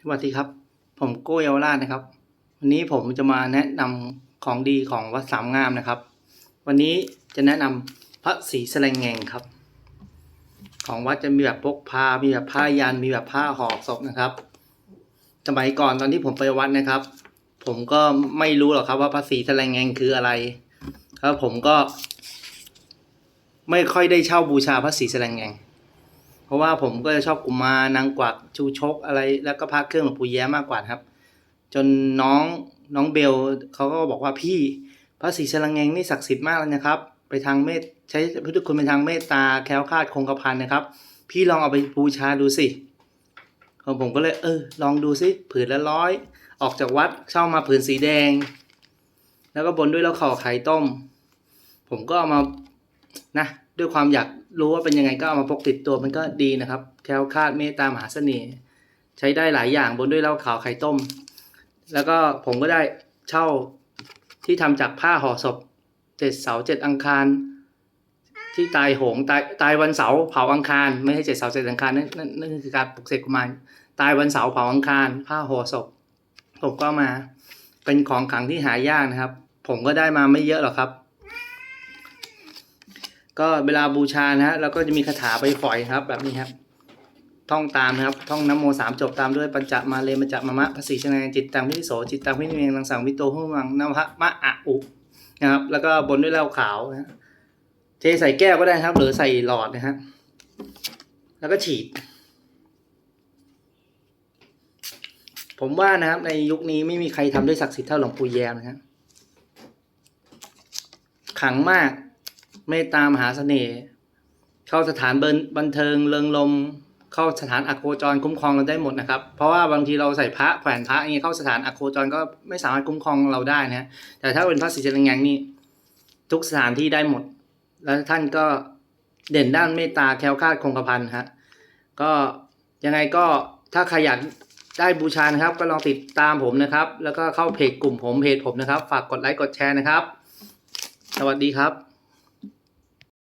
สวัสดีครับ ผมโก้เยาวราชนะครับ วันนี้ผมจะมาแนะนำของดีของวัดสามงามนะครับ วันนี้จะแนะนำพระศรีสแลงแงงครับ ของวัดจะมีแบบพกพา มีแบบผ้ายัน มีแบบผ้าห่อศพนะครับ สมัยก่อนตอนที่ผมไปวัดนะครับ ผมก็ไม่รู้หรอกครับว่าพระศรีสแลงแงงคืออะไรแล้วผมก็ ไม่ค่อยได้เช่าบูชาพระศรีสแลงแงง เพราะว่าผมก็จะชอบกุมานางกวักชูชกอะไร แล้วก็พระเครื่องหลวงปู่แย้มากกว่าครับ จนน้องน้องเบลเขาก็บอกว่าพี่พระศรีสลังแงงนี่ศักดิ์สิทธิ์มากเลยนะครับ ไปทางเมตใช้พุทธคุณเป็นทางเมตตาแคล้วคลาดคงกระพันนะครับ พี่ลองเอาไปบูชาดูสิผมก็เลยเออลองดูสิผืนละร้อยออกจากวัดเช่ามาผืนสีแดง แล้วก็บนด้วยแล้วข่อไข่ต้ม ผมก็เอามานะ ด้วยความอยากรู้ว่าเป็นยังไงก็เอามาพกติดตัวมันก็ดีนะครับ แคล้วคลาดเมตตามหาเสน่ห์ใช้ได้หลายอย่างบนด้วยเหล้าขาวไข่ต้ม แล้วก็ผมก็ได้เช่าที่ทำจากผ้าห่อศพเจ็ดเสาเจ็ดอังคาร ที่ตายโหงตายตายวันเสาร์เผาอังคาร ไม่ใช่เจ็ดเสาเจ็ดอังคารนั่นนั่นนั่นคือการปลุกเสกกุมารตายวันเสาร์เผาอังคาร ผ้าห่อศพผมก็มาเป็นของขังที่หายากนะครับ ผมก็ได้มาไม่เยอะหรอกครับ ก็เวลาบูชานะฮะเราก็จะมีคาถาไปฝอยครับ แบบนี้ครับ ท่องตามนะครับ ท่องน้ำโมสามจบตามด้วยปัญจมาเลมัจจมะมะภาษีชนะจิตตังพิโสจิตตังพิเมงลังสังวิโตหุมังนวะมะอะอุนะครับ แล้วก็บนด้วยเหล้าขาวนะฮะเทใส่แก้วก็ได้ครับ หรือใส่หลอดนะฮะแล้วก็ฉีด ผมว่านะครับ ในยุคนี้ไม่มีใครทำได้ศักดิ์สิทธิ์เท่าหลวงปู่แยมนะครับขังมาก เมตตามหาเสน่ห์เข้าสถานบันบันเทิงเริงลม เข้าสถานอโคจรคุ้มครองเราได้หมดนะครับ เพราะว่าบางทีเราใส่พระแขวนพระอย่างเงี้ยเข้าสถานอโคจรก็ไม่สามารถคุ้มครองเราได้นะแต่ถ้าเป็นพระศรีเจริญแงงนี่ทุกสถานที่ได้หมด แล้วท่านก็เด่นด้านเมตตาแคล้วคลาดคงกระพันฮะก็ยังไงก็ถ้าใครอยากได้บูชานะครับ ก็ลองติดตามผมนะครับ แล้วก็เข้าเพจกลุ่มผมเพจผมนะครับ ฝากกดไลค์กดแชร์นะครับ สวัสดีครับ